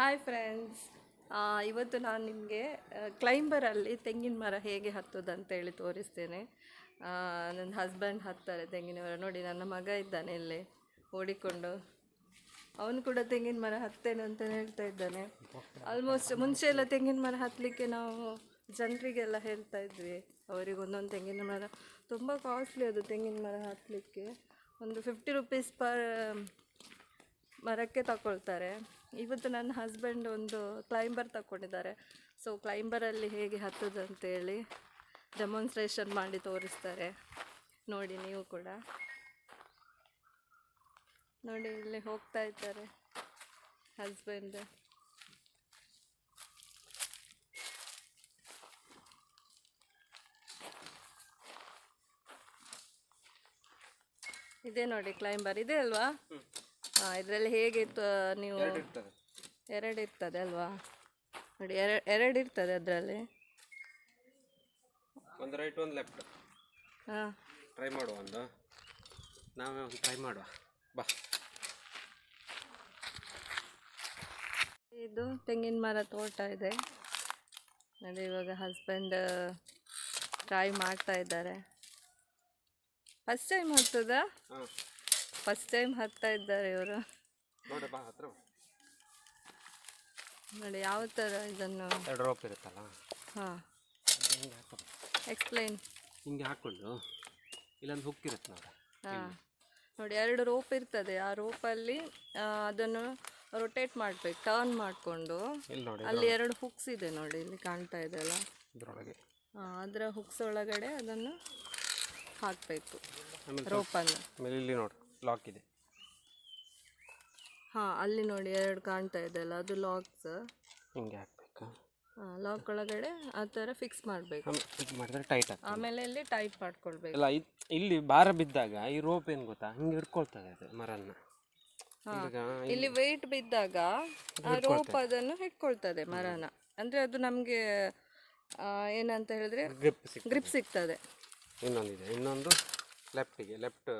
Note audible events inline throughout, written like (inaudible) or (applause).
Hi friends ಇವತ್ತು ನಾನು ನಿಮಗೆ ಕ್ಲೈಂಬರಲ್ಲಿ ತೆಂಗಿನ ಮರ ಹೇಗೆ ಹತ್ತೋದು ಅಂತೇಳಿ ತೋರಿಸ್ತೇನೆ. ನನ್ನ ಹಸ್ಬೆಂಡ್ ಹತ್ತಾರೆ ತೆಂಗಿನ ಮರ. ನೋಡಿ, ನನ್ನ ಮಗ ಇದ್ದಾನೆ ಇಲ್ಲೇ, ಓಡಿಕೊಂಡು. ಅವನು ಕೂಡ ತೆಂಗಿನ ಮರ ಹತ್ತೇನೆ ಅಂತ ಹೇಳ್ತಾ ಇದ್ದಾನೆ. ಆಲ್ಮೋಸ್ಟ್ ಮುಂಚೆ ಎಲ್ಲ ತೆಂಗಿನ ಮರ ಹತ್ತಲಿಕ್ಕೆ ನಾವು ಜನರಿಗೆಲ್ಲ ಹೇಳ್ತಾ ಇದ್ವಿ, ಅವರಿಗೆ ಒಂದೊಂದು ತೆಂಗಿನ ಮರ. ತುಂಬ ಕಾಸ್ಟ್ಲಿ ಅದು ತೆಂಗಿನ ಮರ ಹತ್ತಲಿಕ್ಕೆ ಒಂದು ಫಿಫ್ಟಿ ರುಪೀಸ್ ಪರ್ ಮರಕ್ಕೆ ತಗೊಳ್ತಾರೆ ಇವತ್ತು ನನ್ನ ಹಸ್ಬೆಂಡ್ ಒಂದು ಕ್ಲೈಂಬರ್ ತಗೊಂಡಿದ್ದಾರೆ ಸೊ ಕ್ಲೈಂಬರಲ್ಲಿ ಹೇಗೆ ಹತ್ತೋದು ಅಂತೇಳಿ ಡೆಮಾನ್ಸ್ಟ್ರೇಷನ್ ಮಾಡಿ ತೋರಿಸ್ತಾರೆ. ನೋಡಿ ನೀವು ಕೂಡ. ನೋಡಿ, ಇಲ್ಲಿ ಹೋಗ್ತಾ ಇದ್ದಾರೆ ಹಸ್ಬೆಂಡ್ ಇದೆ ನೋಡಿ ಕ್ಲೈಂಬರ್ ಇದೆ ಅಲ್ವಾ? ಇದರಲ್ಲಿ ಹೇಗೆ ನೀವು? ಎರಡು ಇರ್ತದೆ. ಅಲ್ವಾ? ನೋಡಿ ಎರಡು ಎರಡು ಇರ್ತದೆ ಅದರಲ್ಲಿ. ಒಂದು ರೈಟ್ ಒಂದು ಲೆಫ್ಟ್ ಹಾಂ ಟ್ರೈ ಮಾಡುವ ಒಂದು. ನಾವೇ ಒಂದು ಟ್ರೈ ಮಾಡುವ. ಬಾ. ಇದು ತೆಂಗಿನ ಮರ ತೋಟ ಇದೆ. ನೋಡಿ ಇವಾಗ ಹಸ್ಬೆಂಡ್ ಟ್ರೈ ಮಾಡ್ತಾ ಇದ್ದಾರೆ. ಫಸ್ಟ್ ಟೈಮ್ ಆಗ್ತದಾ ಹಾಂ. ಫಸ್ಟ್ ಟೈಮ್ ಹತ್ತಾ ಇದ್ದಾರೆ ಇವರು. ನೋಡಿ ಯಾವ ಥರ ಇದನ್ನು? ಇರುತ್ತಲ್ಲ? ಹಾಂ. ಎಕ್ಸ್ಪ್ಲೈನ್ ಹಿಂಗೆ ಹಾಕ್ಕೊಂಡು ಇಲ್ಲೊಂದು ಹುಕ್ ಇರುತ್ತೆ ನೋಡಿ. ಹಾಂ. ನೋಡಿ ಎರಡು ರೋಪ್ ಇರ್ತದೆ. ಆ ರೋಪಲ್ಲಿ ಅದನ್ನು ರೊಟೇಟ್ ಮಾಡ್ಬೇಕು ಟರ್ನ್ ಮಾಡಿಕೊಂಡು. ಅಲ್ಲಿ ಎರಡು ಹುಕ್ಸ್ ಇದೆ ನೋಡಿ ಇಲ್ಲಿ ಕಾಣ್ತಾ ಇದೆ ಅಲ್ಲ? ಇದ್ರೊಳಗೆ. ಅದರ ಹುಕ್ಸ್ ಒಳಗಡೆ ಅದನ್ನು ಹಾಕಬೇಕು. ರೋಪನ್ನು ಇಲ್ಲಿ ನೋಡಿ. ಲಾಕ್ ಇದೆ. ಹಾಂ ಅಲ್ಲಿ ನೋಡಿ ಎರಡು ಕಾಣ್ತಾ ಇದೆ ಅಲ್ಲ ಅದು ಲಾಕ್ಸ್ ಹಿಂಗೆ ಹಾಕ್ಬೇಕು. ಲಾಕ್ ಒಳಗಡೆ ಆ ಥರ ಫಿಕ್ಸ್ ಮಾಡಬೇಕು. ಫಿಕ್ಸ್ ಇದು ಮಾಡಿದ್ರೆ ಟೈಟ್ ಆಗ್ತದೆ. ಆಮೇಲೆ ಇಲ್ಲಿ ಟೈಟ್ ಮಾಡ್ಕೊಳ್ಬೇಕು. ಇಲ್ಲ ಇದ್- ಇಲ್ಲಿ ಭಾರ ಬಿದ್ದಾಗ ಈ ರೋಪ್ ಏನು ಗೊತ್ತಾ? ಹಿಂಗೆ ಹಿಡ್ಕೊಳ್ತದೆ ಅದು ಮರನ್ನ. ಈಗ ಇಲ್ಲಿ ವೆಯ್ಟ್ ಬಿದ್ದಾಗ ಆ ರೋಪ್ ಅದನ್ನು ಹಿಡ್ಕೊಳ್ತದೆ ಮರನ. ಅಂದರೆ ಅದು ನಮಗೆ ಏನಂತ ಹೇಳಿದ್ರೆ ಗ್ರಿಪ್ ಸಿಕ್ ಗ್ರಿಪ್ ಸಿಗ್ತದೆ. ಇನ್ನೊಂದಿದೆ. ಇನ್ನೊಂದು ಲೆಫ್ಟಿಗೆ ಲೆಫ್ಟ್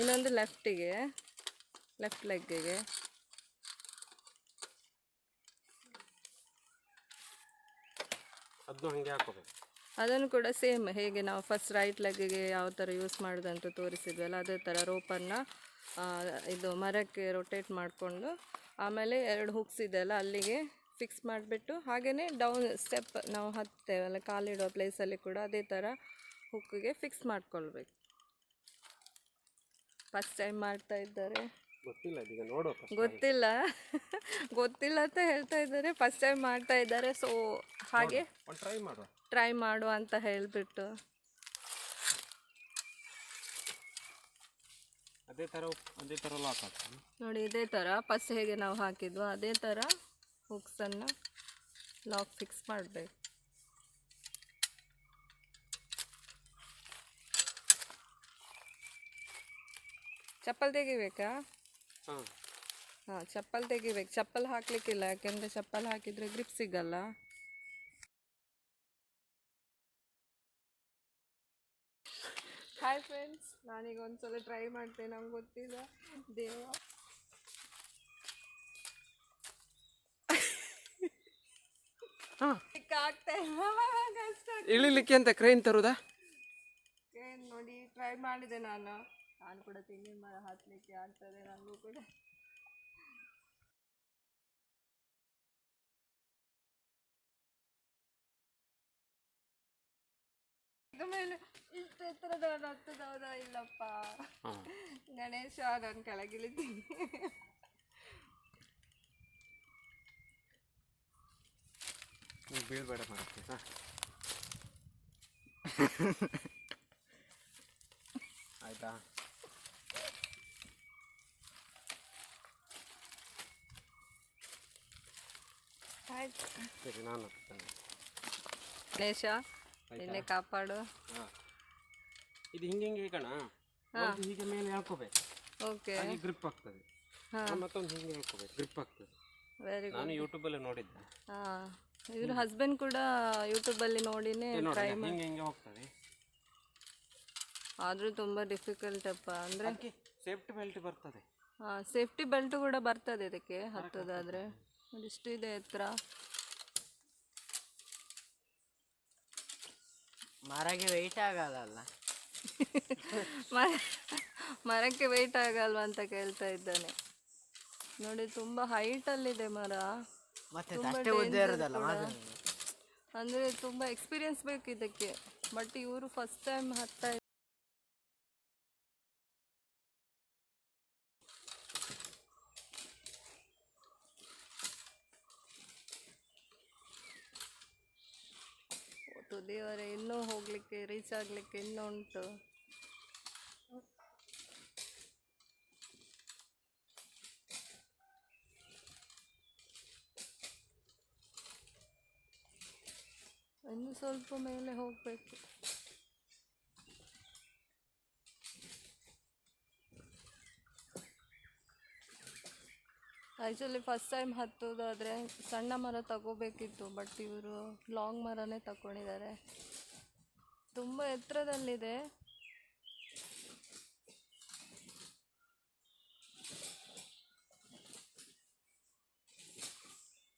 ಇನ್ನೊಂದು ಲೆಫ್ಟಿಗೆ ಲೆಫ್ಟ್ ಲೆಗ್ಗಿಗೆ. ಅದನ್ನು ಹಂಗೆ ಹಾಕೋಬೇಕು. ಅದನ್ನು ಕೂಡ ಸೇಮ್ ಹೇಗೆ ನಾವು ಫಸ್ಟ್ ರೈಟ್ ಲೆಗ್ಗಿಗೆ ಯಾವ ಥರ ಯೂಸ್ ಮಾಡೋದಂತ ತೋರಿಸಿದ್ವಲ್ಲ ಅದೇ ಥರ ರೋಪನ್ನು ಇದು ಮರಕ್ಕೆ ರೊಟೇಟ್ ಮಾಡಿಕೊಂಡು ಆಮೇಲೆ ಎರಡು ಹುಕ್ಸ್ ಇದೆಯಲ್ಲ ಅಲ್ಲಿಗೆ ಫಿಕ್ಸ್ ಮಾಡಿಬಿಟ್ಟು ಹಾಗೆಯೇ ಡೌನ್ ಸ್ಟೆಪ್ ನಾವು ಹತ್ತೇವಲ್ಲ ಕಾಲಿಡೋ ಪ್ಲೇಸಲ್ಲಿ ಕೂಡ ಅದೇ ಥರ ಹುಕ್ಕಿಗೆ ಫಿಕ್ಸ್ ಮಾಡ್ಕೊಳ್ಬೇಕು. ಫಸ್ಟ್ ಟೈಮ್ ಮಾಡ್ತಾ ಇದ್ದಾರೆ. ಗೊತ್ತಿಲ್ಲ ಈಗ ನೋಡೋ ಗೊತ್ತಿಲ್ಲ. ಗೊತ್ತಿಲ್ಲ ಅಂತ ಹೇಳ್ತಾ ಇದ್ದಾರೆ ಫಸ್ಟ್ ಟೈಮ್ ಮಾಡ್ತಾ ಇದ್ದಾರೆ ಸೊ ಹಾಗೆ ಟ್ರೈ ಮಾಡುವ. ಟ್ರೈ ಮಾಡು ಅಂತ ಹೇಳಿಬಿಟ್ಟು. ಅದೇ ಥರ ಅದೇ ಥರ ನೋಡಿ ಇದೇ ಥರ ಫಸ್ಟ್ ಹೇಗೆ ನಾವು ಹಾಕಿದ್ವು ಅದೇ ಥರ ಹುಕ್ಸನ್ನು ಲಾಕ್ ಫಿಕ್ಸ್ ಮಾಡಬೇಕು. ಚಪ್ಪಲ್ ತೆಗಿಬೇಕಾ? ಹಾಂ. ಹಾಂ ಚಪ್ಪಲ್ ತೆಗಿಬೇಕು. ಚಪ್ಪಲ್ ಹಾಕ್ಲಿಕ್ಕಿಲ್ಲ ಯಾಕೆಂದರೆ ಚಪ್ಪಲ್ ಹಾಕಿದರೆ ಗ್ರಿಪ್ ಸಿಗಲ್ಲ. ಹಾಯ್ ಫ್ರೆಂಡ್ಸ್ ನಾನೀಗ ಒಂದ್ಸಲ ಟ್ರೈ ಮಾಡ್ತೇನೆ ನಂಗೆ ಗೊತ್ತಿಲ್ಲ. ದೇವ ಇಳಿಲಿಕ್ಕೆ ಅಂತ ಕ್ರೈನ್ ತರುದಾ? ಕ್ರೈನ್ ನೋಡಿ ಟ್ರೈ ಮಾಡಿದೆ ನಾನು. ನಾನು ಕೂಡ ತೆಂಗಿನ ಮರ ಹತ್ತಲಿಕ್ಕೆ ಆಗ್ತದೆ ನನಗೂ ಕೂಡ. ಮೇಲೆ ಇಷ್ಟು ಎತ್ತರದ ಹತ್ತದವರ ಇಲ್ಲಪ್ಪ. ಗಣೇಶ ನಾನು ಕೆಳಗಿಳಿತೀನಿ ಬೀಳ್ಬೇಡ ಮಾಡಕ್ಕೆ (laughs) ಆಯ್ತಾ ಆಯ್ತು ಸರಿ ನಾನು ಗಣೇಶ ನಿನ್ನೆ ಕಾಪಾಡು. ಹಾಂ. ಇದು ಹಿಂಗೆ ಹಿಂಗೆ ಕಣ ಹೀಗೆ ಮೇಲೆ ಹಾಕೋಬೇಕು. ಓಕೆ. ಹಾಗೆ ಗ್ರಿಪ್ ಆಗ್ತದೆ. ಹಾಂ. ಮತ್ತೊಂದು ಹಿಂಗೆ ಹೇಳ್ಕೋಬೇಕು ಗ್ರಿಪ್ ಆಗ್ತದೆ. ವೆರಿ ಗುಡ್ ನಾನು ಯೂಟ್ಯೂಬಲ್ಲಿ ನೋಡಿದ್ದೆ. ಹಾಂ. ಇದ್ರ ಹಸ್ಬೆಂಡ್ ಕೂಡ ಯೂಟ್ಯೂಬಲ್ಲಿ ನೋಡಿನೇ ನೋಡಿ ಟ್ರೈ ಹಿಂಗೆ ಹಿಂಗೆ ಹೋಗ್ತದೆ. ಆದರೂ ತುಂಬ ಡಿಫಿಕಲ್ಟ್ ಅಪ್ಪ. ಅಂದರೆ ಅದಕ್ಕೆ ಸೇಫ್ಟಿ ಬೆಲ್ಟ್ ಬರ್ತದೆ. ಸೇಫ್ಟಿ ಬೆಲ್ಟ್ ಕೂಡ ಬರ್ತದೆ ಇದಕ್ಕೆ ಹತ್ತೋದಾದರೆ. ಇಷ್ಟು ಇದೆ ಎತ್ತರ ಮರಗೆ ವೆಯ್ಟ್ ಆಗಲ್ಲ. (laughs) ಮರ ಮರಕ್ಕೆ ವೆಯ್ಟ್ ಆಗಲ್ವಾ ಅಂತ ಕೇಳ್ತಾ ಇದ್ದಾನೆ. ನೋಡಿ ತುಂಬ ಹೈಟಲ್ಲಿದೆ ಮರ. ಅಂದ್ರೆ ತುಂಬಾ ಎಕ್ಸ್ಪೀರಿಯನ್ಸ್ ಬೇಕು ಇದಕ್ಕೆ. ಬಟ್ ಇವರು ಫಸ್ಟ್ ಟೈಮ್ ಹತ್ತಾ ಇದ್- ಓ, ತುದಿಯವರೆ ಇನ್ನೂ ಹೋಗ್ಲಿಕ್ಕೆ ರೀಚ್ ಆಗಲಿಕ್ಕೆ ಇನ್ನೂ ಉಂಟು. ಇನ್ನು ಸ್ವಲ್ಪ ಮೇಲೆ ಹೋಗಬೇಕು. ಆ್ಯಕ್ಚುಲಿ ಫಸ್ಟ್ ಟೈಮ್ ಹತ್ತೋದಾದರೆ ಸಣ್ಣ ಮರ ತಗೋಬೇಕಿತ್ತು ಬಟ್ ಇವರು ಲಾಂಗ್ ಮರನೇ ತಗೊಂಡಿದ್ದಾರೆ ತುಂಬ ಎತ್ತರದಲ್ಲಿದೆ.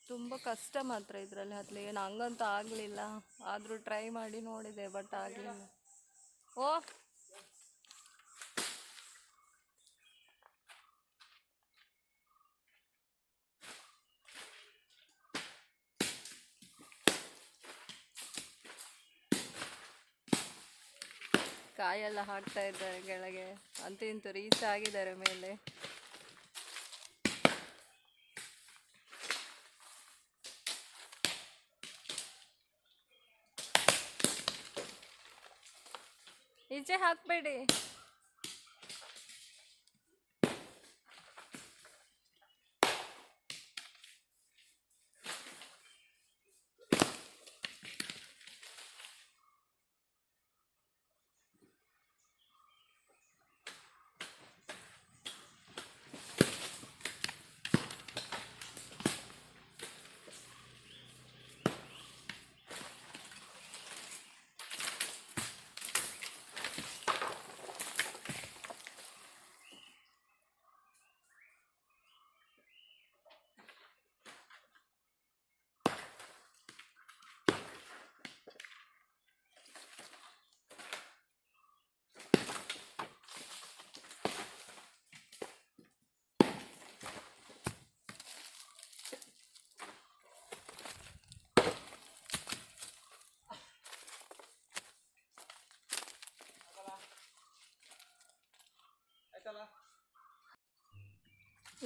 ತುಂಬ ಕಷ್ಟ ಮಾತ್ರ ಇದರಲ್ಲಿ ಏನು ಹಂಗಂತೂ ಆಗಲಿಲ್ಲ. ಆದರೂ ಟ್ರೈ ಮಾಡಿ ನೋಡಿದೆ, ಬಟ್ ಆಗಲಿಲ್ಲ. ಓ! ಕಾಯೆಲ್ಲ ಹಾಕ್ತಾ ಇದ್ದಾರೆ ಕೆಳಗೆ. ಅಂತೂ ಇಂತೂ ಆಗಿದ್ದಾರೆ ಮೇಲೆ. ಈಚೆ ಹಾಕ್ಬೇಡಿ.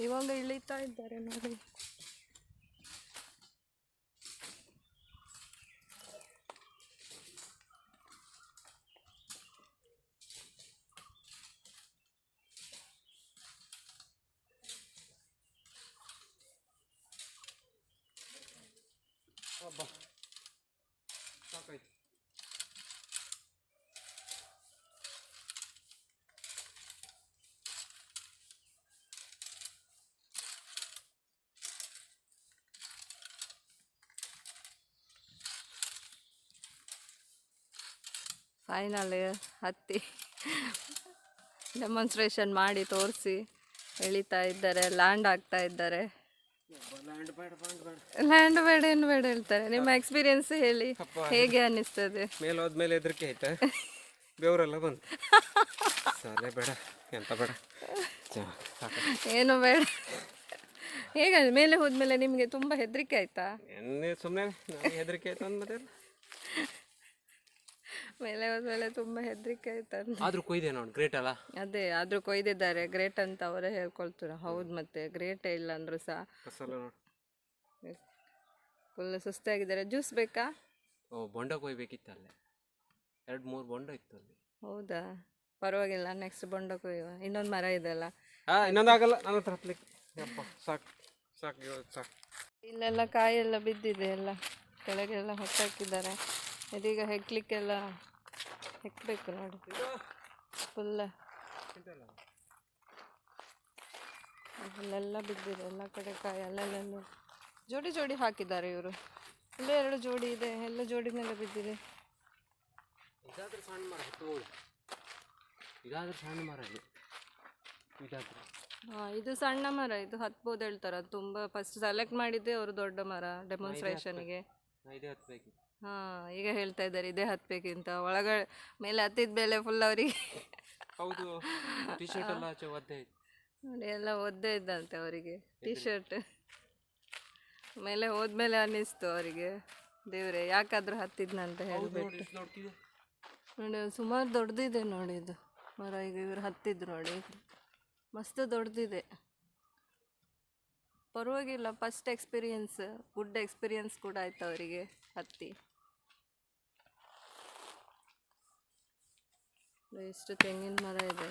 ಇವಾಗ ಇಳಿತಾ ಇದ್ದಾರೆ ನೋಡಿ. ಫೈನಲ್ ಹತ್ತಿ. ಡೆಮಾನ್ಸ್ಟ್ರೇಷನ್ ಮಾಡಿ ತೋರಿಸಿ. ಎಳಿತಾ ಇದ್ದಾರೆ ಲ್ಯಾಂಡ್ ಆಗ್ತಾ ಇದ್ದಾರೆ. ಲ್ಯಾಂಡ್ ಬೇಡ ಏನು ಬೇಡ ಹೇಳ್ತಾರೆ. ನಿಮ್ಮ ಎಕ್ಸ್ಪೀರಿಯನ್ಸ್ ಹೇಳಿ. ಹೇಗೆ ಅನ್ನಿಸ್ತದೆ? ಮೇಲೆ ಹೋದ್ಮೇಲೆ ಹೆದರಿಕೆ ಆಯ್ತಾ (laughs) ಬೇವರೆಲ್ಲ ಬಂತು. ಸರಿ ಬೇಡ ಎಂತ ಬೇಡ. ಏನು ಬೇಡ. ಹೇಗೆ ಮೇಲೆ ಹೋದ್ಮೇಲೆ ನಿಮಗೆ ತುಂಬ ಹೆದರಿಕೆ ಆಯ್ತಾ? ಸುಮ್ಮನೆ ಹೆದರಿಕೆ ಆಯ್ತು ಅಂದ್ಮೇಲೆ ಮೇಲೆ ಹೋದ್ಮೇಲೆ ತುಂಬಾ ಹೆದರಿಕೆ ಆಯ್ತಂತ ಆದ್ರೂ ಕೊಯ್ದೆ ನೋಡಿ ಗ್ರೇಟ್ ಅಲ್ಲ? ಅದೇ ಆದರೂ ಕೊಯ್ದಿದ್ದಾರೆ. ಗ್ರೇಟ್ ಅಂತ ಅವರೇ ಹೇಳ್ಕೊಳ್ತಾರೆ. ಹೌದು ಮತ್ತೆ ಗ್ರೇಟೇ ಇಲ್ಲ ಅಂದ್ರು ಸಹ. ಮಸಾಲ ನೋಡಿ. ಫುಲ್ ಸುಸ್ತಾಗಿದ್ದಾರೆ. ಜ್ಯೂಸ್ ಬೇಕಾ? ಓ ಬೊಂಡ ಕೊಯ್ಬೇಕಿತ್ತು ಅಲ್ಲೇ. ಎರಡು ಮೂರು ಬೊಂಡ ಇತ್ತು ಅಲ್ಲಿ. ಹೌದಾ? ಪರವಾಗಿಲ್ಲ ನೆಕ್ಸ್ಟ್ ಬೊಂಡ ಕೊಯ್ಯುವ. ಇನ್ನೊಂದು ಮರ ಇದೆಲ್ಲ ಹಾ ಇನ್ನೊಂದು ಆಗಲ್ಲ. ನನ್ನ ಹತ್ರ ಹತ್ಲಿಕ್ಕೆ. ಯಪ್ಪ ಸಾಕು. ಸಾಕು ಇವತ್ತು ಸಾಕು. ಇಲ್ಲೆಲ್ಲ ಕಾಯೆಲ್ಲ ಬಿದ್ದಿದೆ ಎಲ್ಲ. ಕೆಳಗೆಲ್ಲ ಹೊತ್ತಾಕಿದ್ದಾರೆ. ಇದೀಗ ಹೆಕ್ಲಿಕ್ಕೆಲ್ಲ ಹೆಕ್ಬೇಕು ನೋಡಿ. ಫುಲ್ಲ ಅಲ್ಲೆಲ್ಲ ಬಿದ್ದಿದೆ ಎಲ್ಲ ಕಡೆ ಕಾಯಿ ಅಲ್ಲೆಲ್ಲ ಜೋಡಿ ಜೋಡಿ ಹಾಕಿದ್ದಾರೆ ಇವರು. ಇಲ್ಲೇ ಎರಡು ಜೋಡಿ ಇದೆ ಎಲ್ಲ ಜೋಡಿ ಮೇಲೆ ಬಿದ್ದಿದೆ. ಇದಾದ್ರೆ ಸಣ್ಣ ಮರ ಹತ್ತು ಇದಾದ್ರೆ ಸಣ್ಣ ಮರ ಇಲ್ಲಿ ಇದಾದ್ರೆ. ಹಾಂ ಇದು ಸಣ್ಣ ಮರ ಇದು ಹತ್ಬೋದು ಹೇಳ್ತಾರೆ. ತುಂಬಾ ತುಂಬ ಫಸ್ಟ್ ಸೆಲೆಕ್ಟ್ ಮಾಡಿದ್ದೆ ಅವರು ದೊಡ್ಡ ಮರ ಡೆಮಾನ್ಸ್ಟ್ರೇಷನ್ಗೆ ಇದೇ ಹಾಂ ಈಗ ಹೇಳ್ತಾ ಇದ್ದಾರೆ ಇದೇ ಹತ್ಬೇಕಿಂತ ಒಳಗಡೆ ಮೇಲೆ ಹತ್ತಿದ ಮೇಲೆ ಫುಲ್ ಅವರಿಗೆ. ಹೌದು ಟಿ ಶರ್ಟ್ ಎಲ್ಲ ಆಚೆ ಒದ್ದೆ ನೋಡಿ ಎಲ್ಲ ಒದ್ದೆ ಇದ್ದಂತೆ ಅವರಿಗೆ. ಟಿ ಶರ್ಟ್ ಮೇಲೆ ಹೋದ್ಮೇಲೆ ಅನ್ನಿಸ್ತು ಅವರಿಗೆ. ದೇವ್ರೆ ಯಾಕಾದ್ರೂ ಹತ್ತಿದ್ನಂತ ಹೇಳ್ಬಿಟ್ಟು. ನೋಡಿ ಸುಮಾರು ದೊಡ್ಡದಿದೆ ನೋಡಿ ಇದು. ಮರ ಈಗ ಇವರು ಹತ್ತಿದ್ರು ನೋಡಿ. ಮಸ್ತ್ ದೊಡ್ಡದಿದೆ ಪರವಾಗಿಲ್ಲ ಫಸ್ಟ್ ಎಕ್ಸ್ಪೀರಿಯನ್ಸ್ ಗುಡ್ ಎಕ್ಸ್ಪೀರಿಯನ್ಸ್ ಕೂಡ ಆಯ್ತು ಅವರಿಗೆ. ಹತ್ತಿ. ಎಷ್ಟು ತೆಂಗಿನ ಮರ ಇದೆ.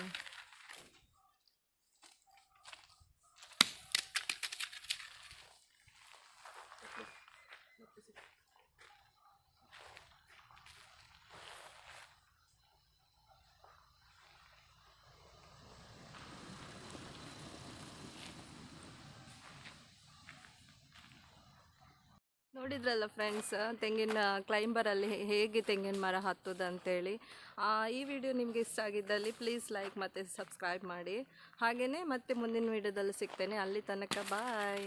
ನೋಡಿದ್ರಲ್ಲ ಫ್ರೆಂಡ್ಸ್ ತೆಂಗಿನ ಕ್ಲೈಂಬರಲ್ಲಿ ಹೇಗೆ ತೆಂಗಿನ ಮರ ಹತ್ತೋದು ಅಂತೇಳಿ ಆ, ಈ ವಿಡಿಯೋ ನಿಮಗೆ ಇಷ್ಟ ಆಗಿದ್ದಲ್ಲಿ ಪ್ಲೀಸ್ ಲೈಕ್ ಮತ್ತು ಸಬ್ಸ್ಕ್ರೈಬ್ ಮಾಡಿ. ಹಾಗೆಯೇ ಮತ್ತೆ ಮುಂದಿನ ವಿಡಿಯೋದಲ್ಲಿ ಸಿಗ್ತೇನೆ. ಅಲ್ಲಿ ತನಕ ಬಾಯ್